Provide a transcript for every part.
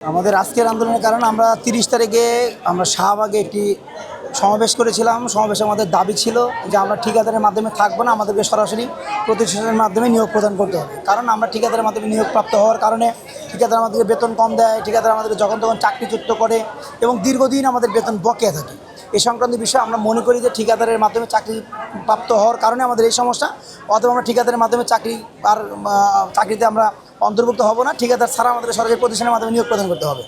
আমাদের আজকের আন্দোলনের কারণে আমরা তিরিশ তারিখে আমরা শাহবাগে একটি সমাবেশ করেছিলাম। সমাবেশে আমাদের দাবি ছিল যে আমরা ঠিকাদারের মাধ্যমে থাকব না, আমাদেরকে সরাসরি প্রতিষ্ঠানের মাধ্যমে নিয়োগ প্রদান করতে হবে। কারণ আমরা ঠিকাদারের মাধ্যমে নিয়োগপ্রাপ্ত হওয়ার কারণে ঠিকাদার আমাদেরকে বেতন কম দেয়, ঠিকাদার আমাদেরকে যখন তখন চাকরিচ্যুত করে এবং দীর্ঘদিন আমাদের বেতন বকেয়া থাকে। এই সংক্রান্ত বিষয়ে আমরা মনে করি যে ঠিকাদারের মাধ্যমে চাকরি প্রাপ্ত হওয়ার কারণে আমাদের এই সমস্যা, অথবা আমরা ঠিকাদারের মাধ্যমে চাকরি আর চাকরিতে আমরা অন্তর্ভুক্ত হব না। ঠিকাদার ছাড়া আমাদের সরকারি প্রতিষ্ঠানের মাধ্যমে নিয়োগ প্রদান করতে হবে।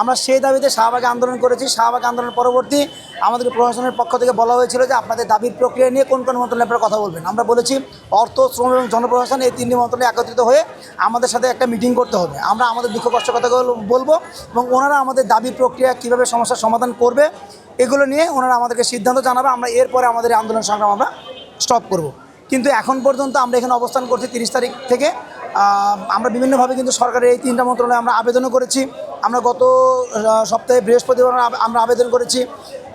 আমরা সেই দাবিতে শাহবাগে আন্দোলন করেছি। শাহবাগ আন্দোলনের পরবর্তী আমাদের প্রশাসনের পক্ষ থেকে বলা হয়েছিল যে আপনাদের দাবির প্রক্রিয়া নিয়ে কোন কোন মন্ত্রণালয়ে আপনারা কথা বলবেন। আমরা বলেছি, অর্থ, শ্রম এবং জনপ্রশাসন এই তিনটি মন্ত্রণালয়ে একত্রিত হয়ে আমাদের সাথে একটা মিটিং করতে হবে। আমরা আমাদের দুঃখ কষ্ট কথাগুলো বলব এবং ওনারা আমাদের দাবি প্রক্রিয়া কীভাবে সমস্যার সমাধান করবে এগুলো নিয়ে ওনারা আমাদেরকে সিদ্ধান্ত জানাবে। আমরা এরপরে আমাদের আন্দোলন সংগ্রাম আমরা স্টপ করব। কিন্তু এখন পর্যন্ত আমরা এখানে অবস্থান করছি তিরিশ তারিখ থেকে। আমরা বিভিন্নভাবে কিন্তু সরকারের এই তিনটা মন্ত্রণালয়ে আমরা আবেদনও করেছি। আমরা গত সপ্তাহে বৃহস্পতিবার আমরা আবেদন করেছি।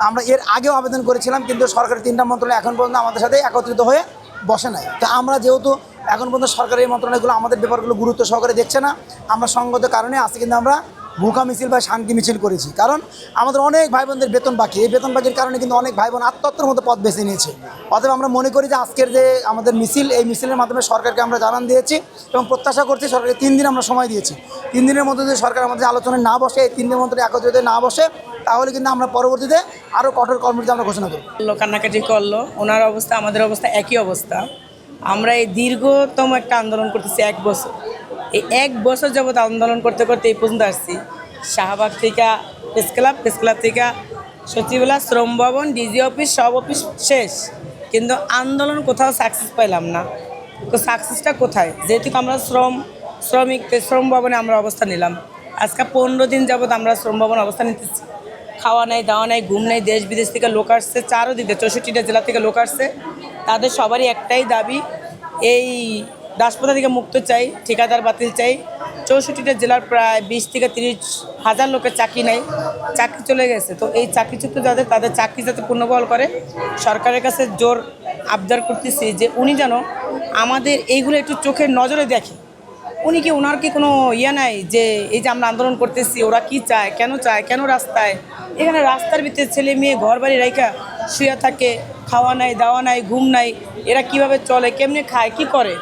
আমরা এর আগেও আবেদন করেছিলাম, কিন্তু সরকারের তিনটা মন্ত্রণালয় এখন পর্যন্ত আমাদের সাথে একত্রিত হয়ে বসে নাই। তো আমরা যেহেতু এখন পর্যন্ত সরকারি মন্ত্রণালয়গুলো আমাদের ব্যাপারগুলো গুরুত্ব সহকারে দেখছে না, আমরা সঙ্গত কারণে আজকে কিন্তু আমরা ভুকা মিছিল বা শান্তি মিছিল করেছি। কারণ আমাদের অনেক ভাই বোনদের বেতন বাকি। এই বেতন বাকির কারণে কিন্তু অনেক ভাই বোন আত্মহত্যার মতো পথ বেছে নিয়েছে। অতএব আমরা মনে করি যে আজকের যে আমাদের মিছিল, এই মিছিলের মাধ্যমে সরকারকে আমরা জানান দিয়েছি এবং প্রত্যাশা করছি সরকারকে তিন দিন আমরা সময় দিয়েছি। তিন দিনের মধ্যে যদি সরকার আমাদের আলোচনায় না বসে, এই তিন দিনের মধ্যে একত্রিত না বসে, তাহলে কিন্তু আমরা পরবর্তীতে আরও কঠোর কর্মসূচি আমরা ঘোষণা করব। কান্নাকাটি করল। ওনার অবস্থা, আমাদের অবস্থা একই অবস্থা। আমরা এই দীর্ঘতম একটা আন্দোলন করতেছি এক বছর। এই এক বছর যাবত আন্দোলন করতে করতে এই পর্যন্ত আসছি। শাহবাগ থেকে প্রেস ক্লাব প্রেস ক্লাব থেকে সচিবালয়, শ্রম ভবন, ডিজি অফিস, সব অফিস শেষ। কিন্তু আন্দোলন কোথাও সাকসেস পাইলাম না। তো সাকসেসটা কোথায়? যেহেতু আমরা শ্রম, শ্রমিক শ্রম ভবনে আমরা অবস্থান নিলাম। আজকে পনেরো দিন যাবত আমরা শ্রম ভবন অবস্থান নিতেছি। খাওয়া নাই, দাওয়া নাই, ঘুম নাই, দেশ বিদেশ থেকে লোক আসছে, চারোদিকে চৌষট্টিটা জেলা থেকে লোক আসছে। তাদের সবারই একটাই দাবি, এই দাসপ্রথা থেকে মুক্ত চাই, ঠিকাদার বাতিল চাই। চৌষট্টিটা জেলার প্রায় বিশ থেকে তিরিশ হাজার লোকের চাকরি নেই, চাকরি চলে গেছে। তো এই চাকরিচ্যুত যাদের, তাদের চাকরি যাতে পুনর্বহাল করে, সরকারের কাছে জোর আবদার করতেছি যে উনি যেন আমাদের এইগুলো একটু চোখের নজরে দেখে। উনি কি ওনার কি কোনো ইয়ে নাই যে এই যে আমরা আন্দোলন করতেছি, ওরা কি চায়, কেন চায়, কেন রাস্তায়? এখানে রাস্তার ভিতরে ছেলে মেয়ে ঘর বাড়ি রাইখা শুয়ে থাকে, খাওয়া নাই, দাওয়া নাই, ঘুম নাই, এরা কীভাবে চলে, কেমনে খায়, কি করে?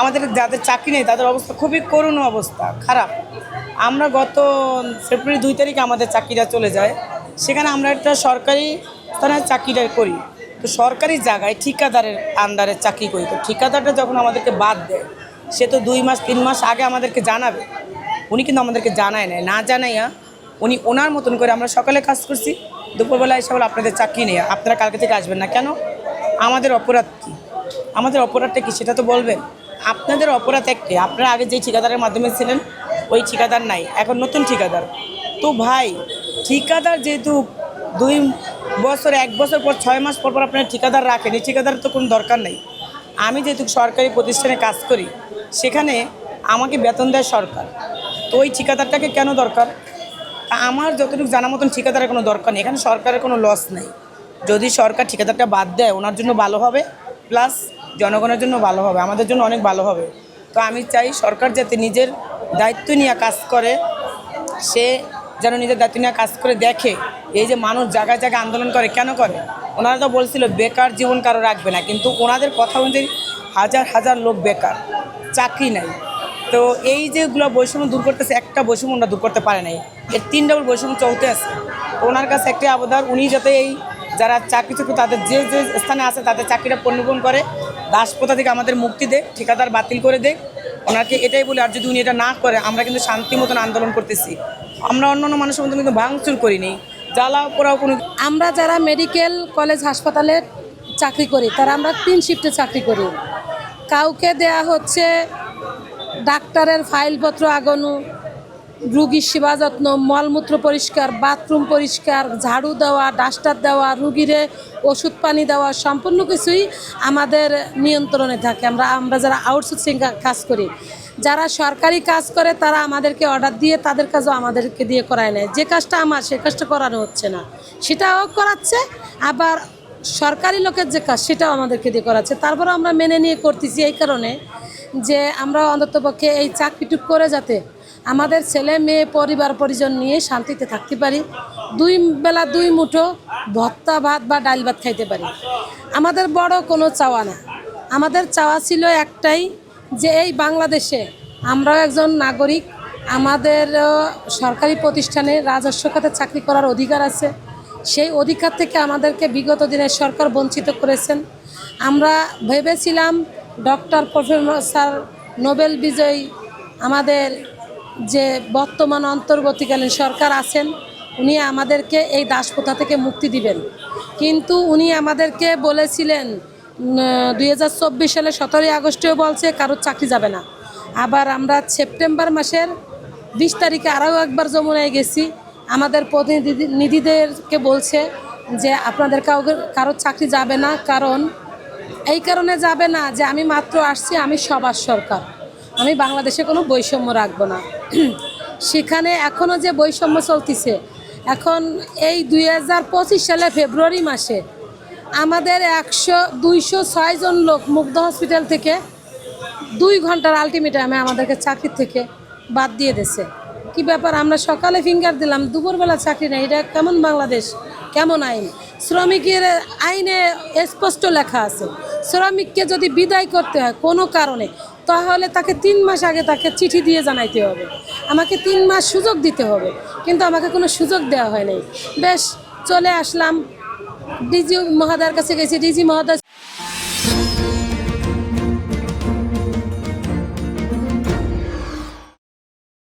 আমাদের যাদের চাকরি নেই, তাদের অবস্থা খুবই করুণ অবস্থা, খারাপ। আমরা গত ফেব্রুয়ারি দুই তারিখে আমাদের চাকরিটা চলে যায়। সেখানে আমরা একটা সরকারি স্থানে চাকরিটা করি। তো সরকারি জায়গায় ঠিকাদারের আন্ডারে চাকরি করি। তো ঠিকাদারটা যখন আমাদেরকে বাদ দেয়, সে তো দুই মাস, তিন মাস আগে আমাদেরকে জানাবে। উনি কিন্তু আমাদেরকে জানায় নাই। না জানাইয়া উনি ওনার মতন করে আমরা সকালে কাজ করছি, দুপুরবেলা এসে বলে, আপনাদের চাকরি নেই। আপনারা কালকে থেকে আসবেন না কেন? আমাদের অপরাধ কী? আমাদের অপরাধটা কি সেটা তো বলবেন? আপনাদের অপরাধ একটি। আপনারা আগে যেই ঠিকাদারের মাধ্যমে ছিলেন, ওই ঠিকাদার নাই। এখন নতুন ঠিকাদার। তো ভাই, ঠিকাদার যেহেতু দুই বছর, এক বছর পর, ছয় মাস পর পর আপনারা ঠিকাদার রাখেন, এই ঠিকাদার তো কোনো দরকার নেই। আমি যেহেতু সরকারি প্রতিষ্ঠানে কাজ করি, সেখানে আমাকে বেতন দেয় সরকার। তো ওই ঠিকাদারটাকে কেন দরকার? তা আমার যতটুকু জানা মতন ঠিকাদারের কোনো দরকার নেই। এখানে সরকারের কোনো লস নেই। যদি সরকার ঠিকাদারটা বাদ দেয়, ওনার জন্য ভালো হবে। প্লাস জনগণের জন্য ভালো হবে, আমাদের জন্য অনেক ভালো হবে। তো আমি চাই সরকার যাতে নিজের দায়িত্ব নিয়ে কাজ করে, সে যেন নিজের দায়িত্ব নিয়ে কাজ করে দেখে, এই যে মানুষ জায়গায় জায়গায় আন্দোলন করে, কেন করে? ওনারা তো বলছিল, বেকার জীবন কারও রাখবে না, কিন্তু ওনাদের কথা অনুযায়ী হাজার হাজার লোক বেকার, চাকরি নাই। তো এই যেগুলো বৈষম্য দূর করতেছে, একটা বৈষম্য ওনারা দূর করতে পারে নাই। এর তিন ডবল বৈষম্য চলতে আছে। ওনার কাছে একটাই আবেদন উনি যাতে এই যারা চাকরি চুক্তি তাদের যে যে স্থানে আছে, তাদের চাকরিটা পণ্যপণ করে দাসপ্রথা থেকে আমাদের মুক্তি দেয় ঠিকাদার বাতিল করে দেয় ওনাকে এটাই বলে, আর যদি উনি এটা না করে, আমরা কিন্তু শান্তি মতন আন্দোলন করতেছি। আমরা অন্য অন্য মানুষের মধ্যে কিন্তু ভাঙচুর করিনি। জ্বালাও পোড়াও কোনো আমরা যারা মেডিকেল কলেজ হাসপাতালে চাকরি করি, তারা আমরা তিন শিফটে চাকরি করি। কাউকে দেয়া হচ্ছে ডাক্তারের ফাইলপত্র আগানো রুগীর সেবা যত্ন, মলমূত্র পরিষ্কার, বাথরুম পরিষ্কার, ঝাড়ু দেওয়া, ডাস্টার দেওয়া, রুগীরে ওষুধ পানি দেওয়া, সম্পূর্ণ কিছুই আমাদের নিয়ন্ত্রণে থাকে। আমরা আমরা যারা আউটসোর্সিং কাজ করি, যারা সরকারি কাজ করে, তারা আমাদেরকে অর্ডার দিয়ে তাদের কাজও আমাদেরকে দিয়ে করায় নেয়। যে কাজটা আমার, সে কাজটা করানো হচ্ছে না। সেটাও করাচ্ছে, আবার সরকারি লোকের যে কাজ, সেটাও আমাদেরকে দিয়ে করাচ্ছে। তারপর আমরা মেনে নিয়ে করতেছি এই কারণে যে আমরা অন্ততপক্ষে এই চাকরিটুক করে যাতে আমাদের ছেলে, মেয়ে, পরিবার, পরিজন নিয়ে শান্তিতে থাকতে পারি। দুই বেলা দুই মুঠো ভত্তা ভাত বা ডাল ভাত খাইতে পারি। আমাদের বড় কোনো চাওয়া না আমাদের চাওয়া ছিল একটাই যে এই বাংলাদেশে আমরাও একজন নাগরিক, আমাদের সরকারি প্রতিষ্ঠানে রাজস্ব খাতে চাকরি করার অধিকার আছে। সেই অধিকার থেকে আমাদেরকে বিগত দিনের সরকার বঞ্চিত করেছেন। আমরা ভেবেছিলাম ডক্টর প্রফেসর নোবেল বিজয়ী আমাদের যে বর্তমান অন্তর্বর্তীকালীন সরকার আছেন, উনি আমাদেরকে এই দাসপ্রথা থেকে মুক্তি দিবেন। কিন্তু উনি আমাদেরকে বলেছিলেন দুই হাজার চব্বিশ সালে সতেরোই আগস্টেও বলছে, কারোর চাকরি যাবে না। আবার আমরা সেপ্টেম্বর মাসের বিশ তারিখে আরও একবার যমুনায় গেছি। আমাদের প্রতিনিধিদেরকে বলছে যে, আপনাদের কাউকে, কারোর চাকরি যাবে না, কারণ এই কারণে যাবে না যে, আমি মাত্র আসছি, আমি সবার সরকার। আমি বাংলাদেশে কোনো বৈষম্য রাখব না। সেখানে এখনও যে বৈষম্য চলতেছে, এখন এই দুই হাজার পঁচিশ সালে ফেব্রুয়ারি মাসে আমাদের একশো, দুইশো ছয়জন লোক মুগ্ধ হসপিটাল থেকে দুই ঘণ্টার আলটিমেটামে আমাদেরকে চাকরির থেকে বাদ দিয়ে দিছে কি ব্যাপার? আমরা সকালে ফিঙ্গার দিলাম, দুপুরবেলা চাকরি নেই, এটা কেমন বাংলাদেশ? কেমন আইন? শ্রমিকের আইনে স্পষ্ট লেখা আছে। শ্রমিককে যদি বিদায় করতে হয় কোনো কারণে তাহলে তাকে তিন মাস আগে তাকে চিঠি দিয়ে জানাইতে হবে। আমাকে তিন মাস সুযোগ দিতে হবে, কিন্তু আমাকে কোনো সুযোগ দেওয়া হয় নাই। বেশ, চলে আসলাম। ডিজি মহাদার কাছে গেছি। ডিজি মহাদা